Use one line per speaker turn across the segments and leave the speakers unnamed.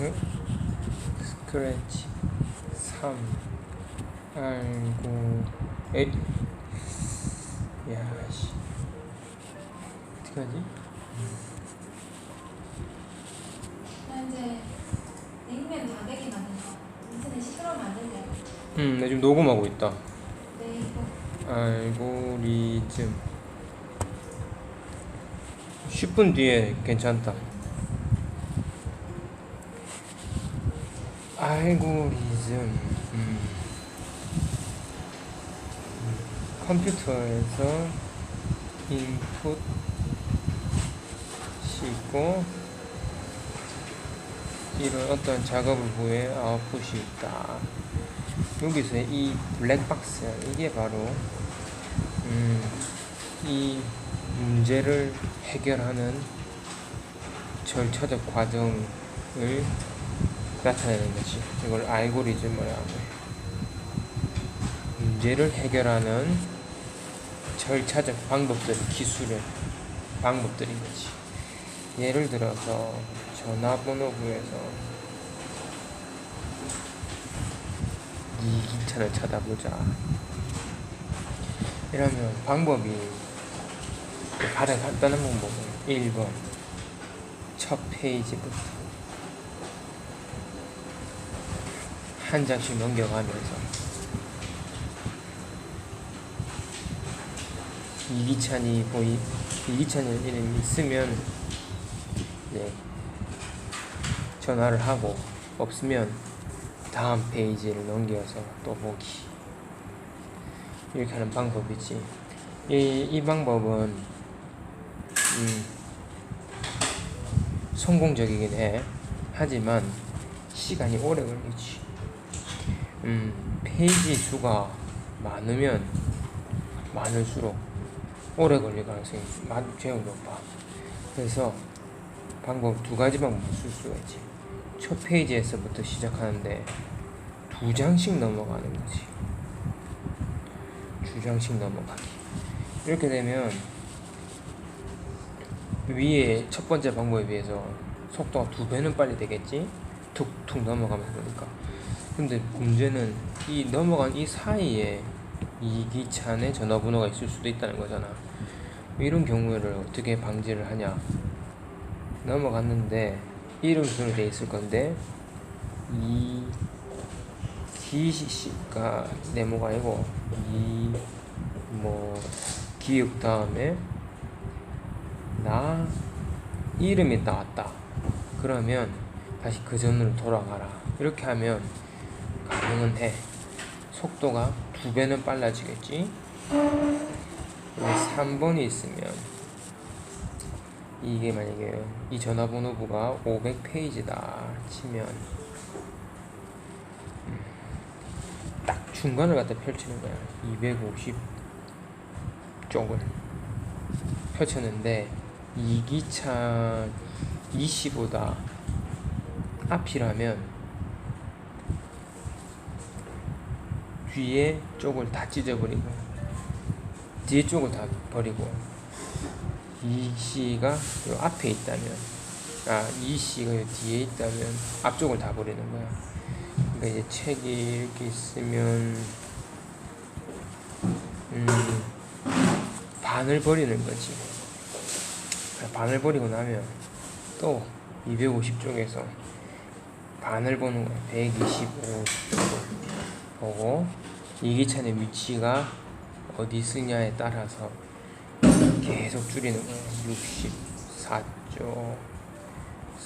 응? 스크래치 3 아이고 에이 야씨
안 된대.
응, 나 지금 녹음하고 있다.
네,
알고리즘 10분 뒤에 괜찮다. 알고리즘 음. 음, 컴퓨터에서 인풋 싣고 이런 어떤 작업을 후에 아웃풋이 있다. 여기서 이 블랙박스 이게 바로 음, 이 문제를 해결하는 절차적 과정을 나타내는 것이 이걸 알고리즘이라고. 문제를 해결하는 절차적 방법들, 기술의 방법들인 거지. 예를 들어서 전화번호부에서 이 기차를 찾아보자. 이러면 방법이 가장 간단한 방법은 1번 첫 페이지부터 한 장씩 넘겨가면서 이기찬이 보이 이기찬이 이름이 있으면 이제 전화를 하고 없으면 다음 페이지를 넘겨서 또 보기. 이렇게 하는 방법이지. 이, 이 방법은 음, 성공적이긴 해. 하지만 시간이 오래 걸리지 음, 페이지 수가 많으면 많을수록 오래 걸릴 가능성이 마- 제일 높아 그래서 방법 두 가지 방법을 쓸 수가 있지 첫 페이지에서부터 시작하는데 두 장씩 넘어가는 거지. 두 장씩 넘어가기. 이렇게 되면 위에 첫 번째 방법에 비해서 속도가 두 배는 빨리 되겠지? 툭툭 넘어가면서 보니까. 근데 문제는 이 넘어간 이 사이에 이기찬의 전화번호가 있을 수도 있다는 거잖아. 이런 경우를 어떻게 방지를 하냐? 넘어갔는데 이름 순으로 돼 있을 건데 이 기시가 네모가 아니고 이 뭐 기역 다음에 나 이름이 나왔다 그러면 다시 그 전으로 돌아가라 이렇게 하면 가능은 해. 속도가 두 배는 빨라지겠지? 3번이 있으면 이게 만약에 이 전화번호부가 500페이지다 치면 음, 딱 중간을 갖다 펼치는 거야. 250 쪽을 펼쳤는데 이기차 이씨보다 앞이라면 뒤에 쪽을 다 찢어버리고 뒤에 쪽을 다 버리고 이 씨가 요 앞에 있다면 아이 씨가 요 뒤에 있다면 앞쪽을 다 버리는 거야. 그러니까 이제 책이 이렇게 있으면 음 반을 버리는 거지. 반을 버리고 나면 또 250쪽에서 반을 보는 거야. 125 보고 이기찬의 위치가 어디 쓰냐에 따라서 계속 줄이는 거예요. 64쪽,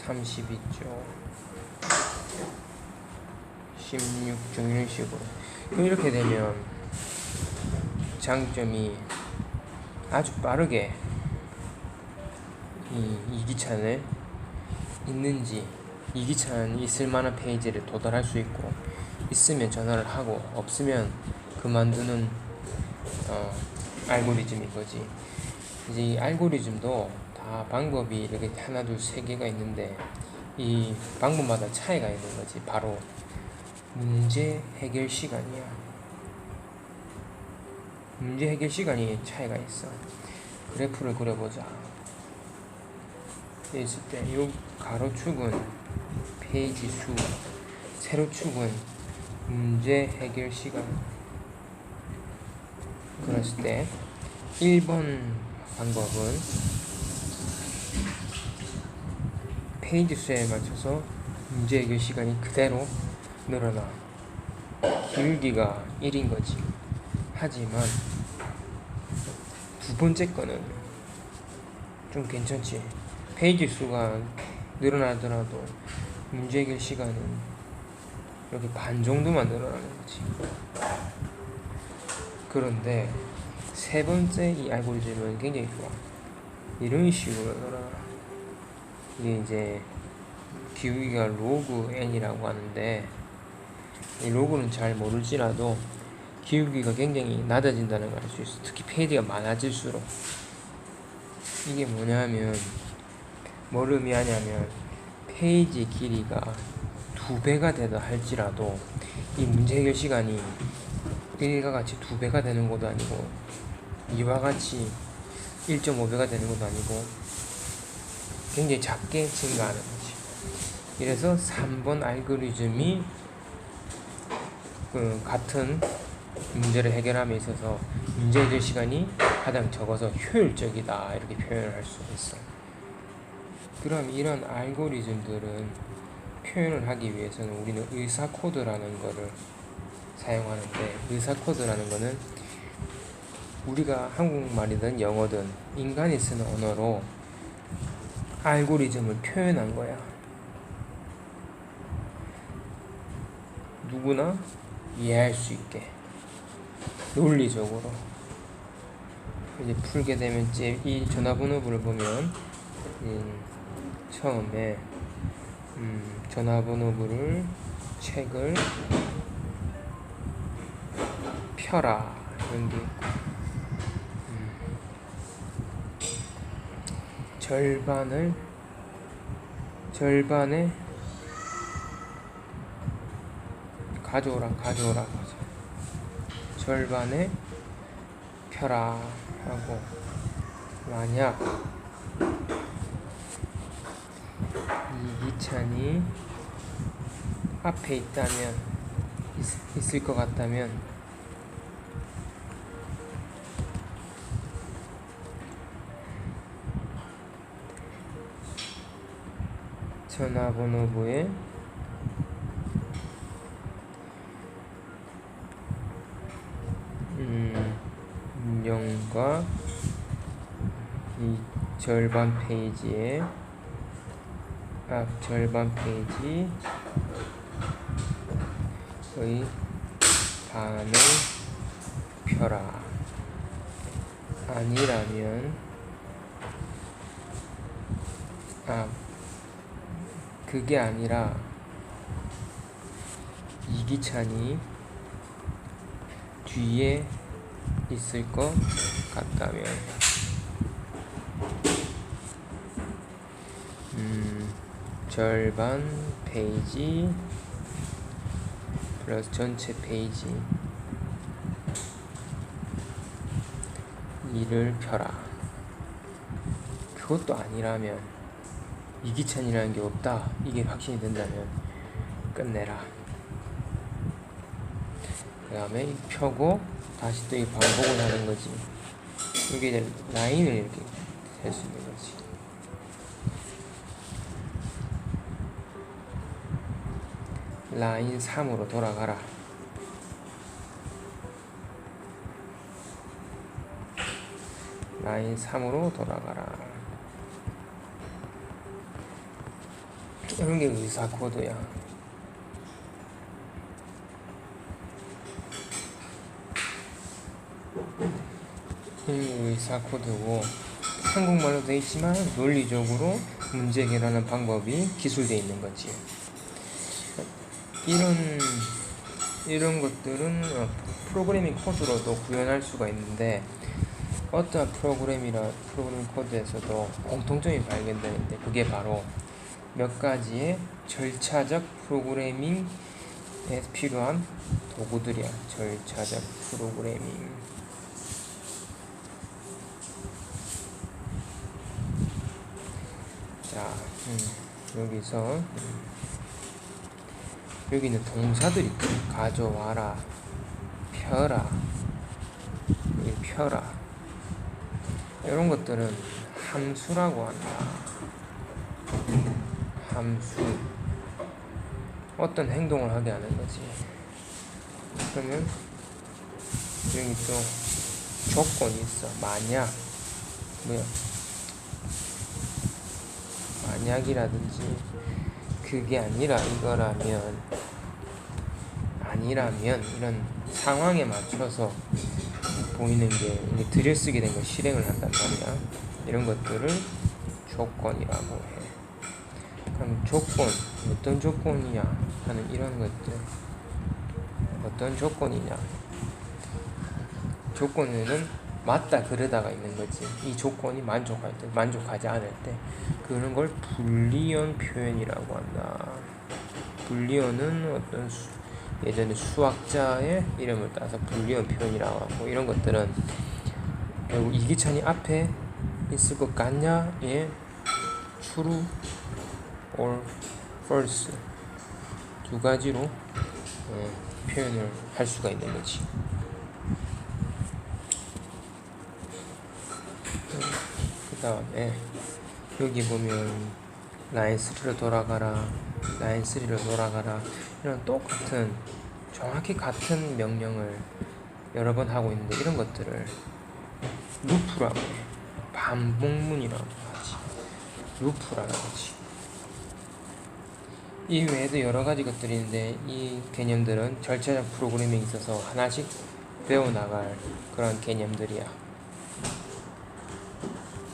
32쪽, 16쪽 이런 식으로. 그럼 이렇게 되면 장점이 아주 빠르게 이 이기찬에 있는지 이기찬이 있을 만한 페이지를 도달할 수 있고 있으면 전화를 하고 없으면 그만두는 어, 알고리즘인 거지. 이제 이 알고리즘도 다 방법이 이렇게 하나 둘 세 개가 있는데 이 방법마다 차이가 있는 거지. 바로 문제 해결 시간이야. 문제 해결 시간이 차이가 있어. 그래프를 그려보자. 있을 때 이 가로축은 페이지 수, 세로축은 문제 해결 시간. 그랬을 때 1번 방법은 페이지 수에 맞춰서 문제 해결 시간이 그대로 늘어나. 길기가 1인 거지. 하지만 두 번째 거는 좀 괜찮지. 페이지 수가 늘어나더라도 문제 해결 시간은 이렇게 반 정도만 늘어나는 거지. 그런데 세 번째 이 알고리즘은 굉장히 좋아. 이런 식으로 늘어나. 이게 이제 기울기가 로그 n이라고 하는데 이 로그는 잘 모를지라도 기울기가 굉장히 낮아진다는 걸 알 수 있어. 특히 페이지가 많아질수록 이게 뭐냐면 뭘 의미하냐면 페이지 길이가 두 배가 되다 할지라도 이 문제 해결 시간이 1과 같이 두 배가 되는 것도 아니고 2와 같이 1.5배가 되는 것도 아니고 굉장히 작게 증가하는 거지. 이래서 3번 알고리즘이 그 같은 문제를 해결함에 있어서 문제 해결 시간이 가장 적어서 효율적이다 이렇게 표현을 할 수 있어. 그럼 이런 알고리즘들은 표현을 하기 위해서는 우리는 의사 코드라는 거를 사용하는데 의사 코드라는 거는 우리가 한국말이든 영어든 인간이 쓰는 언어로 알고리즘을 표현한 거야. 누구나 이해할 수 있게 논리적으로 이제 풀게 되면 이제 이 전화번호부를 보면 음, 처음에 음, 전화번호부를 책을 펴라. 이런 게 있고. 음, 절반을 절반에 가져오라 가져오라. 하죠. 절반에 펴라. 하고. 만약 이기찬이 앞에 있다면 있, 있을 것 같다면 전화번호부에 음, 0과 이 절반 페이지에 앞 절반 페이지 의 반을 펴라. 아니라면 아 그게 아니라 이기찬이 뒤에 있을 것 같다면 음, 절반 페이지 플러스 전체 페이지 이를 펴라. 그것도 아니라면 이기찬이라는 게 없다. 이게 확신이 된다면 끝내라. 그 다음에 펴고 다시 또 이 반복을 하는 거지. 이게 라인을 이렇게 될수 있는 거지 라인 3으로 돌아가라. 라인 3으로 돌아가라. 이런 게 의사 코드야. 의사 코드고 한국말로 되어 있지만 논리적으로 문제 해결하는 방법이 기술되어 있는 거지. 이런 이런 것들은 어, 프로그래밍 코드로도 구현할 수가 있는데 어떤 프로그램이라 프로그래밍 코드에서도 공통점이 발견되는데 그게 바로 몇 가지의 절차적 프로그래밍에 필요한 도구들이야. 절차적 프로그래밍. 자, 음, 여기서 음, 여기는 동사들이. 가져와라, 펴라, 여기 펴라. 이런 것들은 함수라고 한다. 함수. 어떤 행동을 하게 하는 거지. 그러면 여기 또 조건이 있어. 만약 뭐야? 만약이라든지 그게 아니라 이거라면 아니라면 이런 상황에 맞춰서 보이는 게 이게 들여쓰게 된 걸 실행을 한단 말이야. 이런 것들을 조건이라고 해. 그럼 조건 어떤 조건이냐 하는 이런 것들 어떤 조건이냐 조건에는 맞다 그러다가 있는 거지. 이 조건이 만족할 때 만족하지 않을 때 그런 걸 불리언 표현이라고 한다. 불리언은 어떤 수, 예전에 수학자의 이름을 따서 불리언 표현이라고 하고 이런 것들은 결국 이기찬이 앞에 있을 것 같냐? 예. true or false. 두 가지로 어, 표현을 할 수가 있는 거지. 그 다음에 여기 보면 라인 3로 돌아가라, 라인 3로 돌아가라 이런 똑같은 정확히 같은 명령을 여러 번 하고 있는데 이런 것들을 루프라고 해. 반복문이라고 하지. 루프라는 거지. 이 외에도 여러 가지 것들이 있는데 이 개념들은 절차적 프로그래밍에 있어서 하나씩 배워나갈 그런 개념들이야.